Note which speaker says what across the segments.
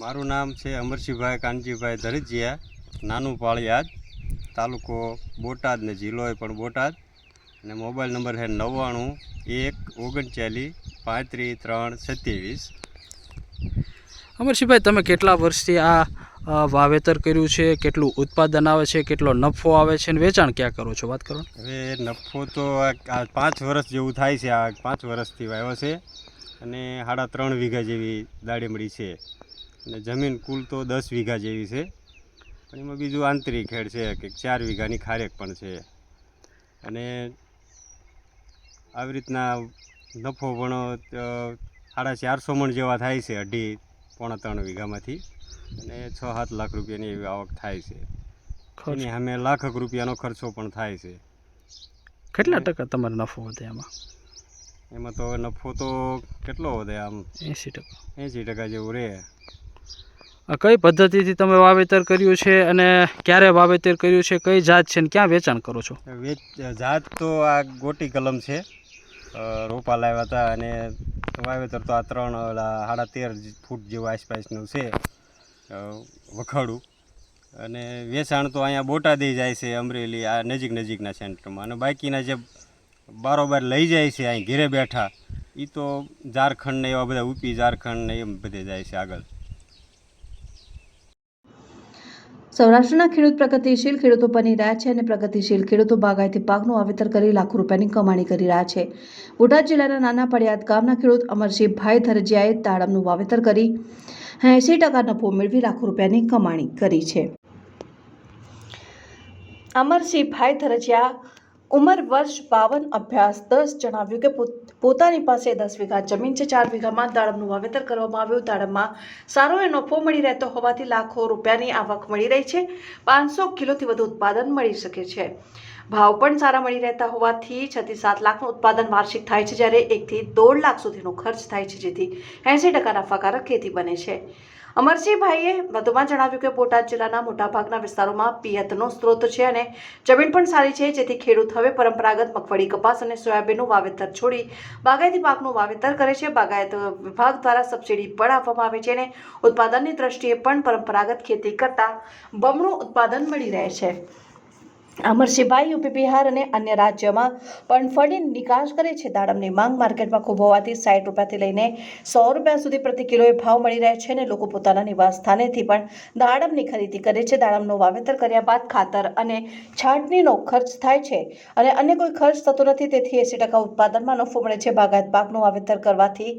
Speaker 1: મારું નામ છે અમરસિંહભાઈ કાનજીભાઈ ધરજીયા નાનું પાળિયાદ તાલુકો બોટાદ ને જિલ્લો પણ બોટાદ. અને મોબાઈલ નંબર છે નવ્વાણું એક ઓગણચાલીસ પાંત્રીસ ત્રણ સત્યાવીસ.
Speaker 2: અમરસિંહભાઈ તમે કેટલા વર્ષથી આ વાવેતર કર્યું છે? કેટલું ઉત્પાદન આવે છે? કેટલો નફો આવે છે? અને વેચાણ ક્યાં કરો છો? વાત કરો.
Speaker 1: હવે નફો તો આ પાંચ વર્ષ જેવું થાય છે. આ પાંચ વર્ષથી વાવ્યો છે. અને સાડા ત્રણ વીઘા જેવી દાડેમડી છે. અને જમીન કુલ તો દસ વીઘા જેવી છે. પણ એમાં બીજું આંતરિક ખેડ છે કે ચાર વીઘાની ખારેક પણ છે. અને આવી રીતના નફો પણ સાડા ચારસો મણ જેવા થાય છે અઢી પોણા ત્રણ વીઘામાંથી. અને છ સાત લાખ રૂપિયાની એવી આવક થાય છે. એની સામે લાખક રૂપિયાનો ખર્ચો પણ થાય છે.
Speaker 2: કેટલા ટકા તમારો નફો વધે એમાં
Speaker 1: એમાં તો નફો તો કેટલો વધે આમ?
Speaker 2: એંસી ટકા.
Speaker 1: એંસી ટકા જેવું રહે.
Speaker 2: કઈ પદ્ધતિથી તમે વાવેતર કર્યું છે અને ક્યારે વાવેતર કર્યું છે, કઈ જાત છે ને ક્યાં વેચાણ કરો છો?
Speaker 1: જાત તો આ ગોટી કલમ છે. રોપા લાવ્યા હતા અને વાવેતર તો આ ત્રણ સાડા તેર ફૂટ જેવું આસપાસનું છે વખાડું. અને વેચાણ તો અહીંયા બોટાદી જાય છે, અમરેલી, આ નજીક નજીકના સેન્ટરમાં. અને બાકીના જે બારોબાર લઈ જાય છે, અહીં ઘેરે બેઠા એ તો ઝારખંડ ને એવા બધા ઉપી ઝારખંડ ને એમ બધે જાય છે આગળ.
Speaker 3: સૌરાષ્ટ્રના ખેડૂત પ્રગતિશીલ ખેડૂતો બની રહ્યા છે અને પ્રગતિશીલ ખેડૂતો બાગાયતી પાકનું વાવેતર કરી લાખો રૂપિયાની કમાણી કરી રહ્યા છે. બોટાદ જિલ્લાના નાના પડિયાદ ગામના ખેડૂત અમરસિંહભાઈ ધરજીયાએ દાડમનું વાવેતર કરી એંસી ટકા નફો મેળવી લાખો રૂપિયાની કમાણી કરી છે. અમરસિંહભાઈ ધરજીયા ઉંમર વર્ષ બાવન અભ્યાસ દસ જણાવ્યું કે પોત- પોતાની પાસે દસ વીઘા જમીન છે, ચાર વીઘામાં દાડમનું વાવેતર કરવામાં આવ્યું. દાડમમાં સારો એ નફો મળી રહેતો હોવાથી લાખો રૂપિયાની આવક મળી રહી છે. પાંચસો કિલોથી વધુ ઉત્પાદન મળી શકે છે. ભાવ પણ સારા મળી રહેતા હોવાથી છ થી સાત લાખનું ઉત્પાદન વાર્ષિક થાય છે જ્યારે એકથી દોઢ લાખ સુધીનો ખર્ચ થાય છે જેથી એંસી ટકા નફાકારક ખેતી બને છે. અમરસિંહભાઈએ વધુમાં જણાવ્યું કે બોટાદ જિલ્લાના મોટાભાગના વિસ્તારોમાં પિયતનો સ્ત્રોત છે અને જમીન પણ સારી છે, જેથી ખેડૂત હવે પરંપરાગત મગફળી, કપાસ અને સોયાબીનનું વાવેતર છોડી બાગાયતી પાકનું વાવેતર કરે છે. બાગાયત વિભાગ દ્વારા સબસિડી પણ આપવામાં આવે છે અને ઉત્પાદનની દ્રષ્ટિએ પણ પરંપરાગત ખેતી કરતાં બમણું ઉત્પાદન મળી રહે છે. અમરસિંહભાઈ યુપી બિહાર અને અન્ય રાજ્યોમાં પણ ફળની નિકાસ કરે છે. દાડમની માંગ માર્કેટમાં ખૂબ હોવાથી સાઠ રૂપિયાથી લઈને સો રૂપિયા સુધી પ્રતિ કિલોએ ભાવ મળી રહે છે અને લોકો પોતાના નિવાસ સ્થાનેથી પણ દાડમની ખરીદી કરે છે. દાડમનું વાવેતર કર્યા બાદ ખાતર અને છાંટણીનો ખર્ચ થાય છે અને અન્ય કોઈ ખર્ચ થતો નથી. તેથી એંસી ટકા ઉત્પાદનમાં નફો મળે છે. બાગાયત પાકનું વાવેતર કરવાથી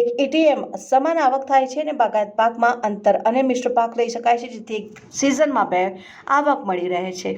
Speaker 3: એક એટીએમ સમાન આવક થાય છે અને બાગાયત પાકમાં અંતર અને મિશ્ર પાક લઈ શકાય છે, જેથી સિઝનમાં બે આવક મળી રહે છે.